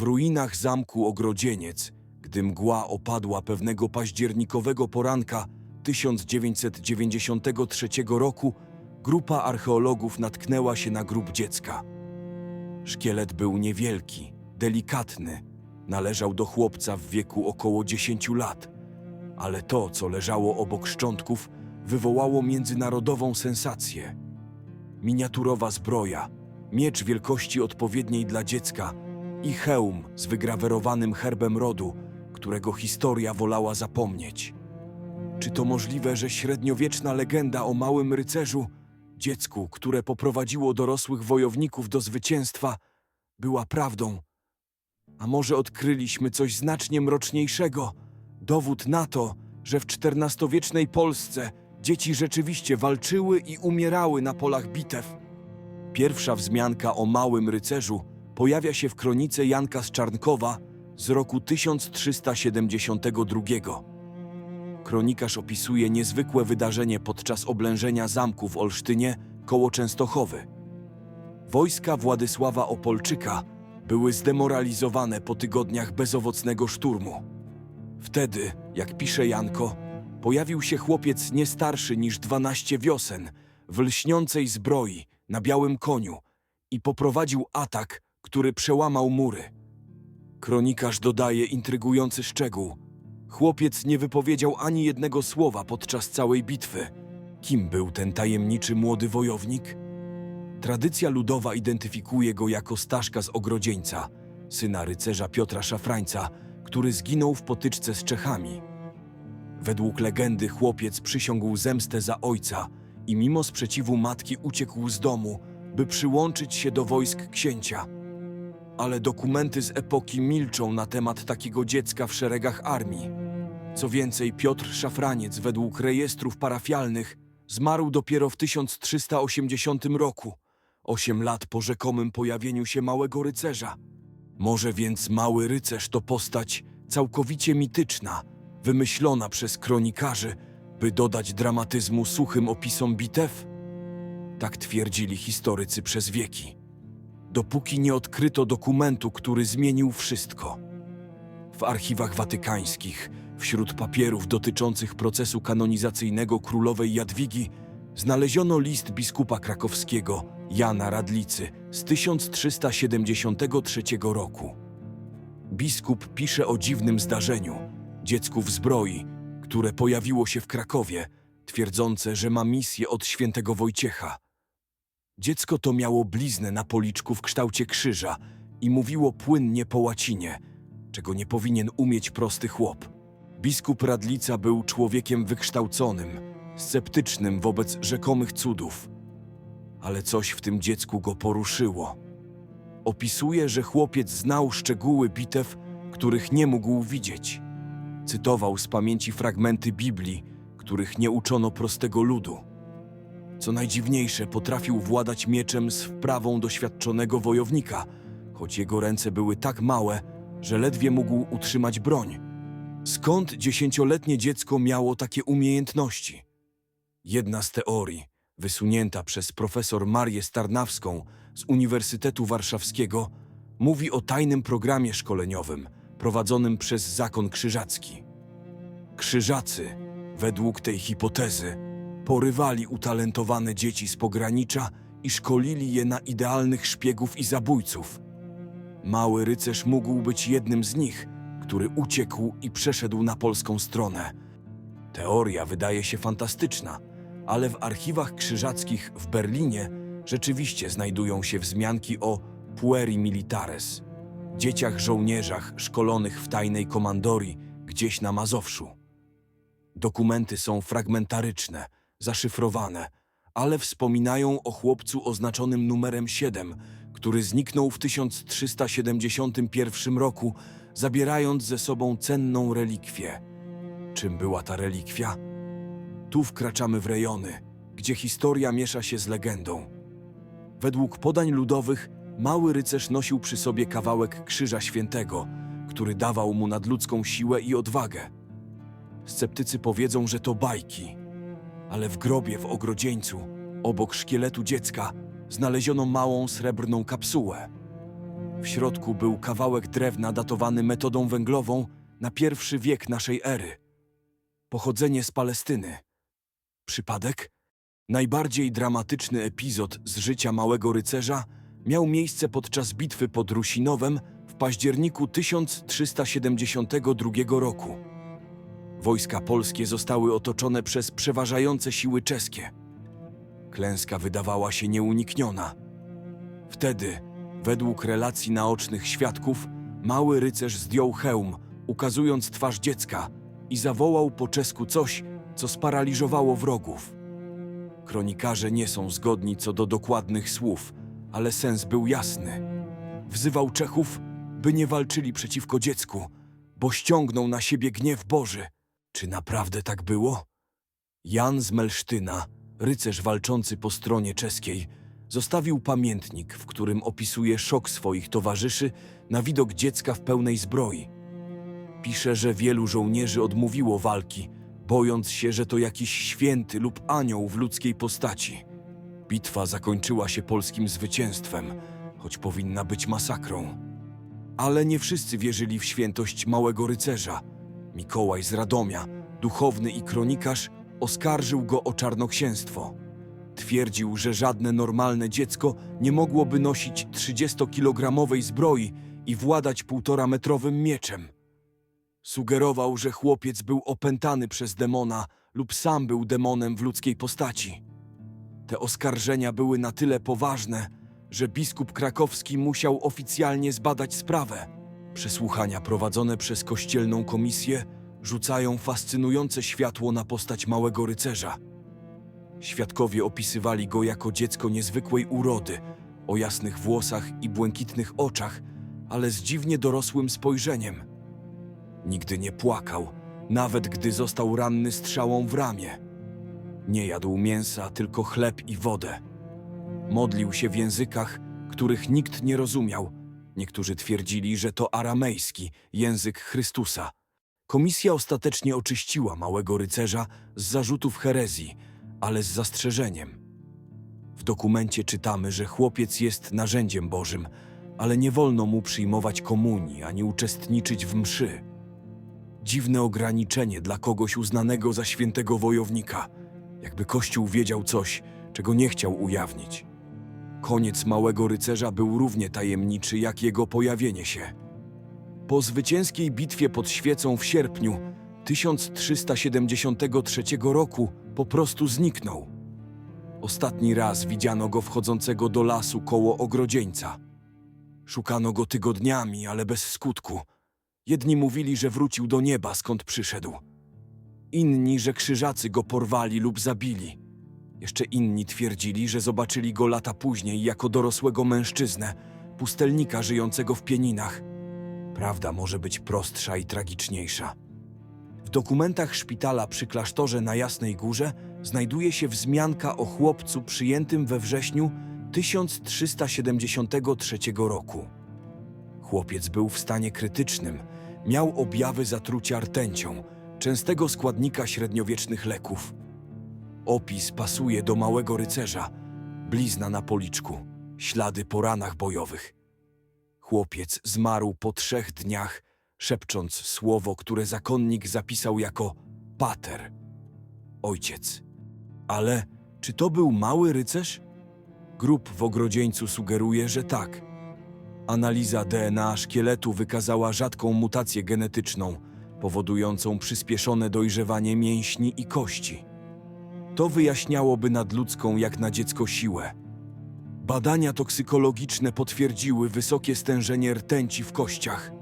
W ruinach zamku Ogrodzieniec, gdy mgła opadła pewnego październikowego poranka 1993 roku, grupa archeologów natknęła się na grób dziecka. Szkielet był niewielki, delikatny, należał do chłopca w wieku około 10 lat, ale to, co leżało obok szczątków, wywołało międzynarodową sensację. Miniaturowa zbroja, miecz wielkości odpowiedniej dla dziecka i hełm z wygrawerowanym herbem rodu, którego historia wolała zapomnieć. Czy to możliwe, że średniowieczna legenda o małym rycerzu, dziecku, które poprowadziło dorosłych wojowników do zwycięstwa, była prawdą? A może odkryliśmy coś znacznie mroczniejszego? Dowód na to, że w XIV-wiecznej Polsce dzieci rzeczywiście walczyły i umierały na polach bitew. Pierwsza wzmianka o małym rycerzu pojawia się w kronice Janka z Czarnkowa z roku 1372. Kronikarz opisuje niezwykłe wydarzenie podczas oblężenia zamku w Olsztynie koło Częstochowy. Wojska Władysława Opolczyka były zdemoralizowane po tygodniach bezowocnego szturmu. Wtedy, jak pisze Janko, pojawił się chłopiec nie starszy niż 12 wiosen, w lśniącej zbroi, na białym koniu i poprowadził atak, który przełamał mury. Kronikarz dodaje intrygujący szczegół. Chłopiec nie wypowiedział ani jednego słowa podczas całej bitwy. Kim był ten tajemniczy młody wojownik? Tradycja ludowa identyfikuje go jako Staszka z Ogrodzieńca, syna rycerza Piotra Szafrańca, który zginął w potyczce z Czechami. Według legendy chłopiec przysiągł zemstę za ojca i mimo sprzeciwu matki uciekł z domu, by przyłączyć się do wojsk księcia. Ale dokumenty z epoki milczą na temat takiego dziecka w szeregach armii. Co więcej, Piotr Szafraniec według rejestrów parafialnych zmarł dopiero w 1380 roku, osiem lat po rzekomym pojawieniu się małego rycerza. Może więc mały rycerz to postać całkowicie mityczna, wymyślona przez kronikarzy, by dodać dramatyzmu suchym opisom bitew? Tak twierdzili historycy przez wieki. Dopóki nie odkryto dokumentu, który zmienił wszystko. W archiwach watykańskich, wśród papierów dotyczących procesu kanonizacyjnego królowej Jadwigi, znaleziono list biskupa krakowskiego Jana Radlicy z 1373 roku. Biskup pisze o dziwnym zdarzeniu, dziecku w zbroi, które pojawiło się w Krakowie, twierdzące, że ma misję od świętego Wojciecha. Dziecko to miało bliznę na policzku w kształcie krzyża i mówiło płynnie po łacinie, czego nie powinien umieć prosty chłop. Biskup Radlica był człowiekiem wykształconym, sceptycznym wobec rzekomych cudów. Ale coś w tym dziecku go poruszyło. Opisuje, że chłopiec znał szczegóły bitew, których nie mógł widzieć. Cytował z pamięci fragmenty Biblii, których nie uczono prostego ludu. Co najdziwniejsze, potrafił władać mieczem z wprawą doświadczonego wojownika, choć jego ręce były tak małe, że ledwie mógł utrzymać broń. Skąd dziesięcioletnie dziecko miało takie umiejętności? Jedna z teorii, wysunięta przez profesor Marię Starnawską z Uniwersytetu Warszawskiego, mówi o tajnym programie szkoleniowym prowadzonym przez zakon krzyżacki. Krzyżacy, według tej hipotezy, porywali utalentowane dzieci z pogranicza i szkolili je na idealnych szpiegów i zabójców. Mały rycerz mógł być jednym z nich, który uciekł i przeszedł na polską stronę. Teoria wydaje się fantastyczna, ale w archiwach krzyżackich w Berlinie rzeczywiście znajdują się wzmianki o pueri militares, dzieciach żołnierzach szkolonych w tajnej komandorii gdzieś na Mazowszu. Dokumenty są fragmentaryczne, zaszyfrowane, ale wspominają o chłopcu oznaczonym numerem 7, który zniknął w 1371 roku, zabierając ze sobą cenną relikwię. Czym była ta relikwia? Tu wkraczamy w rejony, gdzie historia miesza się z legendą. Według podań ludowych, mały rycerz nosił przy sobie kawałek Krzyża Świętego, który dawał mu nadludzką siłę i odwagę. Sceptycy powiedzą, że to bajki, ale w grobie w ogrodzieńcu, obok szkieletu dziecka, znaleziono małą srebrną kapsułę. W środku był kawałek drewna datowany metodą węglową na pierwszy wiek naszej ery. Pochodzenie z Palestyny. Przypadek? Najbardziej dramatyczny epizod z życia małego rycerza miał miejsce podczas bitwy pod Rusinowem w październiku 1372 roku. Wojska polskie zostały otoczone przez przeważające siły czeskie. Klęska wydawała się nieunikniona. Wtedy, według relacji naocznych świadków, mały rycerz zdjął hełm, ukazując twarz dziecka i zawołał po czesku coś, co sparaliżowało wrogów. Kronikarze nie są zgodni co do dokładnych słów, ale sens był jasny. Wzywał Czechów, by nie walczyli przeciwko dziecku, bo ściągnął na siebie gniew Boży. Czy naprawdę tak było? Jan z Melsztyna, rycerz walczący po stronie czeskiej, zostawił pamiętnik, w którym opisuje szok swoich towarzyszy na widok dziecka w pełnej zbroi. Pisze, że wielu żołnierzy odmówiło walki, bojąc się, że to jakiś święty lub anioł w ludzkiej postaci. Bitwa zakończyła się polskim zwycięstwem, choć powinna być masakrą. Ale nie wszyscy wierzyli w świętość małego rycerza. Mikołaj z Radomia, duchowny i kronikarz, oskarżył go o czarnoksięstwo. Twierdził, że żadne normalne dziecko nie mogłoby nosić 30-kilogramowej zbroi i władać półtorametrowym mieczem. Sugerował, że chłopiec był opętany przez demona lub sam był demonem w ludzkiej postaci. Te oskarżenia były na tyle poważne, że biskup krakowski musiał oficjalnie zbadać sprawę. Przesłuchania prowadzone przez kościelną komisję rzucają fascynujące światło na postać małego rycerza. Świadkowie opisywali go jako dziecko niezwykłej urody, o jasnych włosach i błękitnych oczach, ale z dziwnie dorosłym spojrzeniem. Nigdy nie płakał, nawet gdy został ranny strzałą w ramię. Nie jadł mięsa, tylko chleb i wodę. Modlił się w językach, których nikt nie rozumiał. Niektórzy twierdzili, że to aramejski, język Chrystusa. Komisja ostatecznie oczyściła małego rycerza z zarzutów herezji, ale z zastrzeżeniem. W dokumencie czytamy, że chłopiec jest narzędziem Bożym, ale nie wolno mu przyjmować komunii ani uczestniczyć w mszy. Dziwne ograniczenie dla kogoś uznanego za świętego wojownika, jakby Kościół wiedział coś, czego nie chciał ujawnić. Koniec małego rycerza był równie tajemniczy jak jego pojawienie się. Po zwycięskiej bitwie pod Świecą w sierpniu 1373 roku po prostu zniknął. Ostatni raz widziano go wchodzącego do lasu koło ogrodzieńca. Szukano go tygodniami, ale bez skutku. Jedni mówili, że wrócił do nieba, skąd przyszedł. Inni, że krzyżacy go porwali lub zabili. Jeszcze inni twierdzili, że zobaczyli go lata później jako dorosłego mężczyznę, pustelnika żyjącego w pieninach. Prawda może być prostsza i tragiczniejsza. W dokumentach szpitala przy klasztorze na Jasnej Górze znajduje się wzmianka o chłopcu przyjętym we wrześniu 1373 roku. Chłopiec był w stanie krytycznym, miał objawy zatrucia rtęcią, częstego składnika średniowiecznych leków. Opis pasuje do małego rycerza, blizna na policzku, ślady po ranach bojowych. Chłopiec zmarł po trzech dniach, szepcząc słowo, które zakonnik zapisał jako pater, ojciec. Ale czy to był mały rycerz? Grób w ogrodzieńcu sugeruje, że tak. Analiza DNA szkieletu wykazała rzadką mutację genetyczną, powodującą przyspieszone dojrzewanie mięśni i kości. To wyjaśniałoby nadludzką jak na dziecko siłę. Badania toksykologiczne potwierdziły wysokie stężenie rtęci w kościach.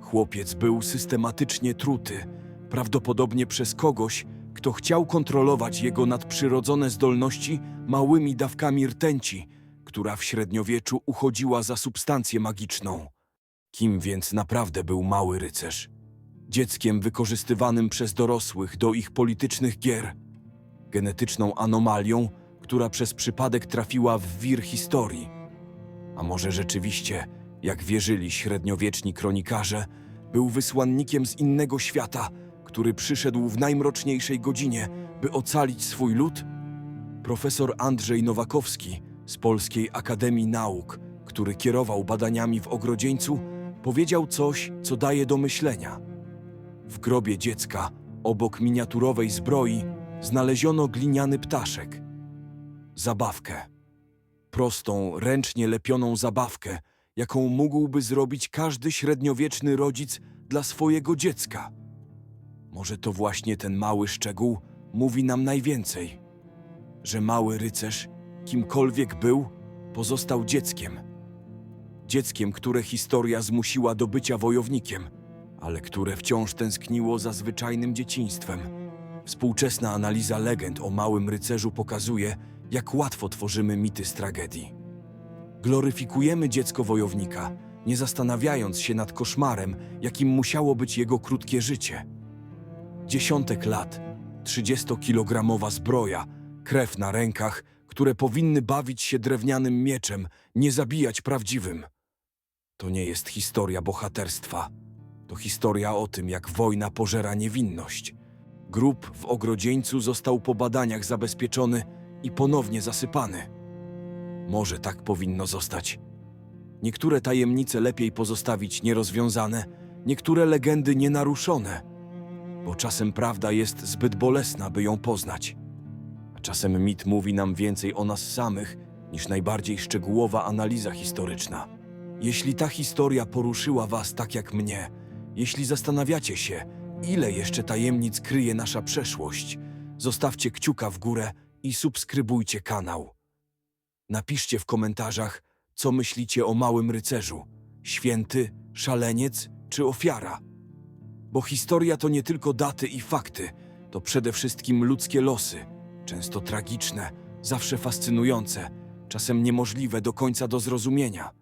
Chłopiec był systematycznie truty, prawdopodobnie przez kogoś, kto chciał kontrolować jego nadprzyrodzone zdolności małymi dawkami rtęci, która w średniowieczu uchodziła za substancję magiczną. Kim więc naprawdę był mały rycerz? Dzieckiem wykorzystywanym przez dorosłych do ich politycznych gier, genetyczną anomalią, która przez przypadek trafiła w wir historii. A może rzeczywiście, jak wierzyli średniowieczni kronikarze, był wysłannikiem z innego świata, który przyszedł w najmroczniejszej godzinie, by ocalić swój lud? Profesor Andrzej Nowakowski z Polskiej Akademii Nauk, który kierował badaniami w ogrodzieńcu, powiedział coś, co daje do myślenia. W grobie dziecka, obok miniaturowej zbroi, znaleziono gliniany ptaszek. Zabawkę. Prostą, ręcznie lepioną zabawkę, jaką mógłby zrobić każdy średniowieczny rodzic dla swojego dziecka. Może to właśnie ten mały szczegół mówi nam najwięcej, że mały rycerz, kimkolwiek był, pozostał dzieckiem. Dzieckiem, które historia zmusiła do bycia wojownikiem, ale które wciąż tęskniło za zwyczajnym dzieciństwem. Współczesna analiza legend o małym rycerzu pokazuje, jak łatwo tworzymy mity z tragedii. Gloryfikujemy dziecko wojownika, nie zastanawiając się nad koszmarem, jakim musiało być jego krótkie życie. Dziesiątek lat, 30-kilogramowa zbroja, krew na rękach, które powinny bawić się drewnianym mieczem, nie zabijać prawdziwym. To nie jest historia bohaterstwa. To historia o tym, jak wojna pożera niewinność. Grób w ogrodzieńcu został po badaniach zabezpieczony i ponownie zasypany. Może tak powinno zostać. Niektóre tajemnice lepiej pozostawić nierozwiązane, niektóre legendy nienaruszone, bo czasem prawda jest zbyt bolesna, by ją poznać. A czasem mit mówi nam więcej o nas samych niż najbardziej szczegółowa analiza historyczna. Jeśli ta historia poruszyła Was tak jak mnie, jeśli zastanawiacie się, ile jeszcze tajemnic kryje nasza przeszłość, zostawcie kciuka w górę i subskrybujcie kanał. Napiszcie w komentarzach, co myślicie o małym rycerzu: święty, szaleniec czy ofiara. Bo historia to nie tylko daty i fakty, to przede wszystkim ludzkie losy, często tragiczne, zawsze fascynujące, czasem niemożliwe do końca do zrozumienia.